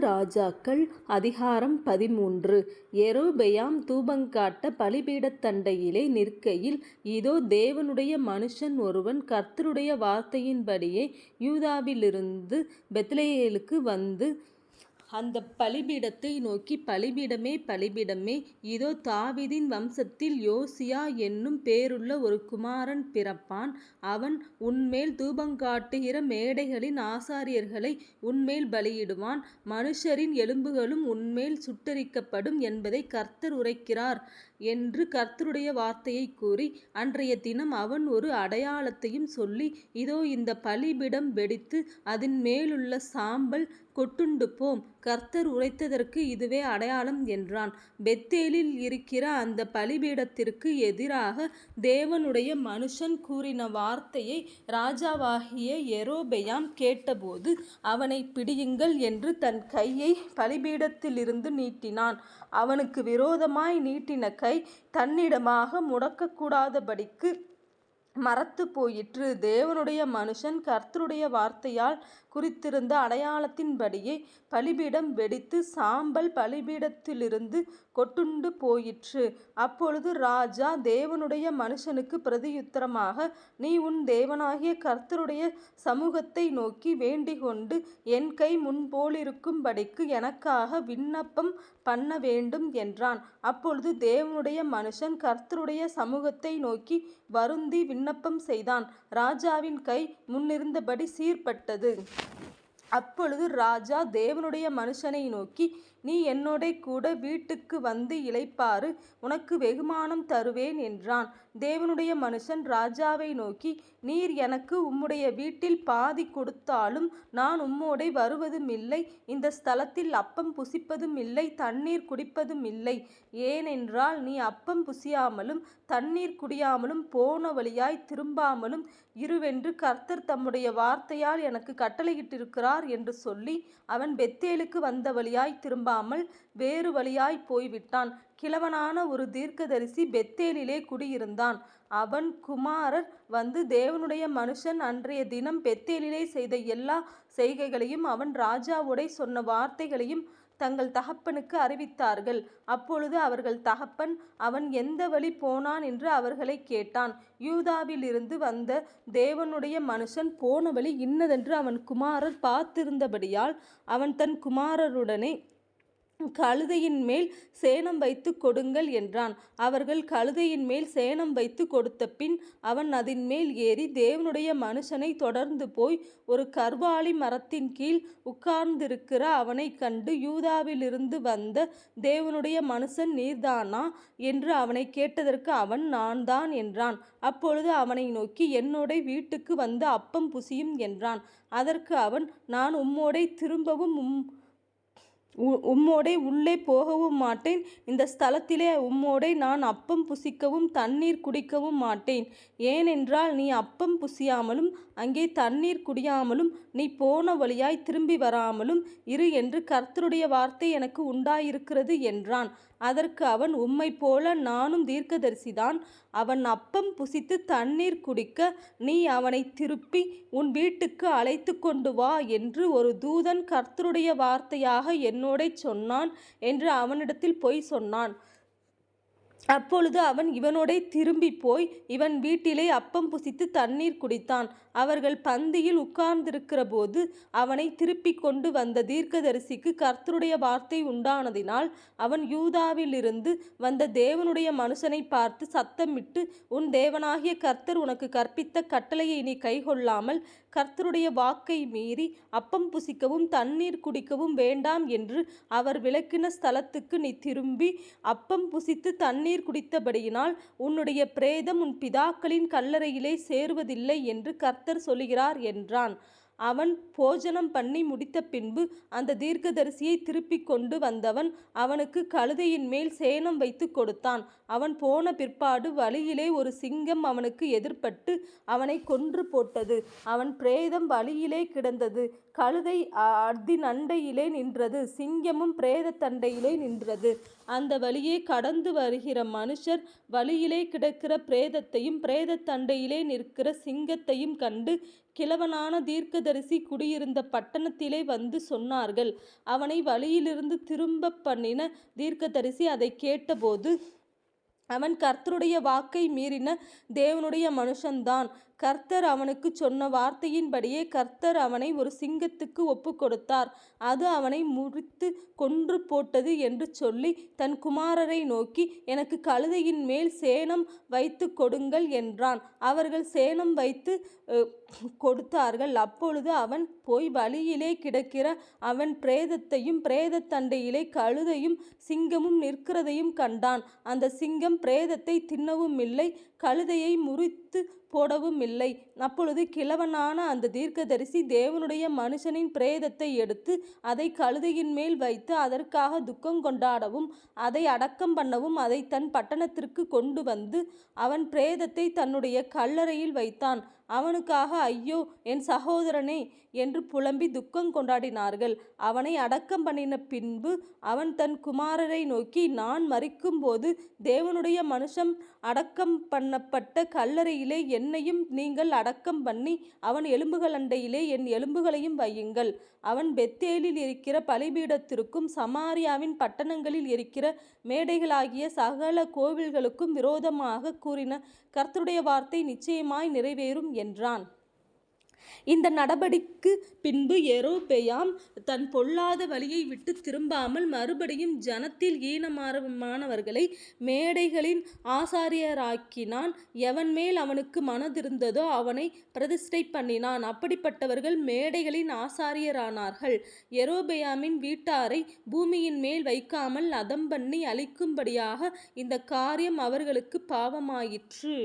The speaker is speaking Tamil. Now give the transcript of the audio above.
ராஜாக்கள் அதிகாரம் பதிமூன்று. எரோபெயாம் தூபங்காட்ட பலிபீடத்தண்டையிலே நிற்கையில் இதோ தேவனுடைய மனுஷன் ஒருவன் கர்த்தருடைய வார்த்தையின்படியே யூதாவிலிருந்து பெத்லெகேமுக்கு வந்து அந்த பலிபீடத்தை நோக்கி பலிபீடமே பலிபீடமே இதோ தாவிதின் வம்சத்தில் யோசியா என்னும் பேருள்ள ஒரு குமாரன் பிறப்பான். அவன் உன்மேல் தூபங்காட்டுகிற மேடைகளின் ஆசாரியர்களை உன்மேல் பலியிடுவான். மனுஷரின் எலும்புகளும் உன்மேல் சுட்டரிக்கப்படும் என்பதை கர்த்தர் உரைக்கிறார். என்று கர்த்தருடைய வார்த்தையைக் கூறி அன்றைய தினம் அவன் ஒரு அடையாளத்தையும் சொல்லி இதோ இந்த பலிபிடம் வெடித்து அதன் மேலுள்ள சாம்பல் கொட்டுண்டு போம் கர்த்தர் உரைத்ததற்கு இதுவே அடையாளம் என்றான். பெத்தேலில் இருக்கிற அந்த பலிபீடத்திற்கு எதிராக தேவனுடைய மனுஷன் கூறின வார்த்தையை ராஜாவாகிய எரோபெயாம் கேட்டபோது அவனை பிடியுங்கள் என்று தன் கையை பலிபீடத்திலிருந்து நீட்டினான். அவனுக்கு விரோதமாய் நீட்டின கை தன்னிடமாக முடக்கக்கூடாதபடிக்கு மறத்து போயிற்று. தேவனுடைய மனுஷன் கர்த்தருடைய வார்த்தையால் குறித்திருந்த அடையாளத்தின்படியே பலிபீடம் வெடித்து சாம்பல் பலிபீடத்திலிருந்து கொட்டுண்டு போயிற்று. அப்பொழுது ராஜா தேவனுடைய மனுஷனுக்குப் பிரதியுத்தரமாக நீ உன் தேவனாகிய கர்த்தருடைய சமுகத்தை நோக்கி வேண்டிக்கொண்டு என் கை முன்போலிருக்கும்படிக்கு எனக்காக விண்ணப்பம் பண்ண வேண்டும் என்றான். அப்பொழுது தேவனுடைய மனுஷன் கர்த்தருடைய சமுகத்தை நோக்கி வருந்தி விண்ணப்பம் விண்ணப்பம் செய்தான். ராஜாவின் கை முன்னிருந்தபடி சீர்பட்டது. அப்பொழுது ராஜா தேவனுடைய மனுஷனை நோக்கி நீ என்னோட கூட வீட்டுக்கு வந்து இளைப்பாறு உனக்கு வெகுமானம் தருவேன் என்றான். தேவனுடைய மனுஷன் ராஜாவை நோக்கி நீர் எனக்கு உம்முடைய வீட்டில் பாதி கொடுத்தாலும் நான் உம்மோடே வருவதுமில்லை இந்த ஸ்தலத்தில் அப்பம் புசிப்பதுமில்லை தண்ணீர் குடிப்பதுமில்லை. ஏனென்றால் நீ அப்பம் புசியாமலும் தண்ணீர் குடியாமலும் போன வழியாய் திரும்பாமலும் இருவென்று கர்த்தர் தம்முடைய வார்த்தையால் எனக்குக் கட்டளையிட்டிருக்கிறார் என்று சொல்லி அவன் பெத்தேலுக்கு வந்த வழியாய் திரும்பாமல் வேறு வழியாய் போய்விட்டான். கிழவனான ஒரு தீர்க்கதரிசி பெத்தேலிலே குடியிருந்தான். அவன் குமாரர் வந்து தேவனுடைய மனுஷன் அன்றைய தினம் பெத்தேலிலே செய்த எல்லா செய்கைகளையும் அவன் ராஜாவுடை சொன்ன வார்த்தைகளையும் தங்கள் தகப்பனுக்கு அறிவித்தார்கள். அப்பொழுது அவர்கள் தகப்பன் அவன் எந்த வழி போனான் என்று அவர்களை கேட்டான். யூதாவிலிருந்து வந்த தேவனுடைய மனுஷன் போன வழி இன்னதென்று அவன் குமாரர் பார்த்திருந்தபடியால் அவன் தன் குமாரருடனே கழுதையின்மேல் சேணம் வைத்துக் கொடுங்கள் என்றான். அவர்கள் கழுதையின்மேல் சேணம் வைத்துக் கொடுத்தபின் அவன் அதின்மேல் ஏறி தேவனுடைய மனுஷனை தொடர்ந்து போய் ஒரு கர்வாலி மரத்தின்கீழ் உட்கார்ந்திருக்கிற அவனைக் கண்டு யூதாவிலிருந்து வந்த தேவனுடைய மனுஷன் நீர்தானா? என்று அவனைக் கேட்டதற்கு அவன் நான் தான் என்றான். அப்பொழுது அவனை நோக்கி என்னோட வீட்டுக்கு வந்து அப்பம் புசியும் என்றான். அதற்கு அவன் நான் உம்மோடே திரும்பவும் உம் உம்மோடே உள்ளே போகவும் மாட்டேன் இந்த ஸ்தலத்திலே உம்மோடே நான் அப்பம் புசிக்கவும் தண்ணீர் குடிக்கவும் மாட்டேன். ஏனென்றால் நீ அப்பம் புசியாமலும் அங்கே தண்ணீர் குடியாமலும் நீ போன வழியாய் திரும்பி வராமலும் இரு என்று கர்த்தருடைய வார்த்தை எனக்கு உண்டாயிருக்கிறது என்றான். அதற்கு அவன் உம்மைப்போல நானும் தீர்க்கதரிசிதான். அவன் அப்பம் புசித்து தண்ணீர் குடிக்க நீ அவனைத் திருப்பி உன் வீட்டுக்கு அழைத்து கொண்டு வா என்று ஒரு தூதன் கர்த்தருடைய வார்த்தையாக என்னோடே சொன்னான் என்று அவனிடத்தில் பொய் சொன்னான். அப்பொழுது அவன் இவனோடே திரும்பிப்போய் இவன் வீட்டிலே அப்பம் புசித்து தண்ணீர் குடித்தான். அவர்கள் பந்தியில் உட்கார்ந்திருக்கிறபோது அவனை திருப்பி கொண்டு வந்த தீர்க்கதரிசிக்கு கர்த்தருடைய வார்த்தை உண்டானதினால் அவன் யூதாவிலிருந்து வந்த தேவனுடைய மனுஷனை பார்த்து சத்தமிட்டு உன் தேவனாகிய கர்த்தர் உனக்கு கற்பித்த கட்டளையை நீ கைகொள்ளாமல் கர்த்தருடைய வாக்கை மீறி அப்பம் புசிக்கவும் தண்ணீர் குடிக்கவும் வேண்டாம் என்று அவர் விளக்கின ஸ்தலத்துக்கு நீ திரும்பி அப்பம் புசித்து தண்ணீர் குடித்தபடியினால் உன்னுடைய பிரேதம் உன் பிதாக்களின் கல்லறையிலே சேருவதில்லை என்று கர்த்தர் சொல்கிறார் என்றான். அவன் போஜனம் பண்ணி முடித்த பின்பு அந்த தீர்க்கதரிசியை திருப்பிக் கொண்டு வந்தவன் அவனுக்குக் கழுதையின்மேல் சேணம் வைத்துக் கொடுத்தான். அவன் போன பிற்பாடு வழியிலே ஒரு சிங்கம் அவனுக்கு எதிர்ப்பட்டு அவனை கொன்று போட்டது. அவன் பிரேதம் வழியிலே கிடந்தது. கழுதை அதினண்டையிலே நின்றது சிங்கமும் பிரேதத்தண்டையிலே நின்றது. அந்த வழியே கடந்து வருகிற மனுஷர் வழியிலே கிடக்கிற பிரேதத்தையும் பிரேதத்தண்டையிலே நிற்கிற சிங்கத்தையும் கண்டு கிழவனான தீர்க்கதரிசி குடியிருந்த பட்டணத்திலே வந்து சொன்னார்கள். அவனை வழியிலிருந்து திரும்ப பண்ணின தீர்க்கதரிசி அதைக் கேட்டபோது அவன் கர்த்தருடைய வாக்கை மீறின தேவனுடைய மனுஷன்தான். கர்த்தர் அவனுக்குச் சொன்ன வார்த்தையின்படியே கர்த்தர் அவனை ஒரு சிங்கத்துக்கு ஒப்புக்கொடுத்தார். அது அவனை முறித்து கொன்று போட்டது என்று சொல்லி தன் குமாரரை நோக்கி எனக்கு கழுதையின் மேல் சேனம் வைத்துக் கொடுங்கள் என்றான். அவர்கள் சேனம் வைத்து கொடுத்தார்கள். அப்பொழுது அவன் போய் வழியிலே கிடக்கிற அவன் பிரேதத்தையும் பிரேதத்தண்டையிலே கழுதையும் சிங்கமும் நிற்கிறதையும் கண்டான். அந்த சிங்கம் பிரேதத்தைத் தின்னவுமில்லை கழுதையை முறித்து போடவும் இல்லை இல்லை அப்பொழுது கிழவனான அந்த தீர்க்கதரிசி தேவனுடைய மனுஷனின் பிரேதத்தை எடுத்து அதைக் கழுதையின்மேல் வைத்து அதற்காக துக்கம் கொண்டாடவும் அதை அடக்கம் பண்ணவும் அதை தன் பட்டணத்திற்கு கொண்டு வந்து அவன் பிரேதத்தை தன்னுடைய கல்லறையில் வைத்தான். அவனுக்காக ஐயோ. என் சகோதரனே. என்று புலம்பி துக்கம் கொண்டாடினார்கள் அவனை அடக்கம் பண்ணின பின்பு அவன் தன் குமாரரை நோக்கி நான் மறிக்கும்போது தேவனுடைய மனுஷம் அடக்கம் பண்ணப்பட்ட கல்லறையிலே என்னையும் நீங்கள் அடக்கம் பண்ணி அவன் எலும்புகளண்டையிலே என் எலும்புகளையும் வையுங்கள். அவன் பெத்தேலில் இருக்கிற பலிபீடத்திற்கும் சமாரியாவின் பட்டணங்களில் இருக்கிற மேடைகளாகிய சகல கோவில்களுக்கும் விரோதமாக கூறின கர்த்தருடைய வார்த்தை நிச்சயமாய் நிறைவேறும் என்றான். இந்த நடபடிக்கு பின்பு எரோபெயாம் தன் பொல்லாத வழியை விட்டுத் திரும்பாமல் மறுபடியும் ஜனத்தில் ஈனமானவர்களை மேடைகளின் ஆசாரியராக்கினான். எவன் மேல் அவனுக்கு மனதிருந்ததோ அவனைப் பிரதிஷ்டைபண்ணினான். அப்படிப்பட்டவர்கள் மேடைகளின் ஆசாரியரானார்கள். எரோபெயாமின் வீட்டாரை பூமியின் மேல் வைக்காமல் அதம் பண்ணி அழிக்கும்படியாக இந்த காரியம் அவர்களுக்கு பாவமாயிற்று.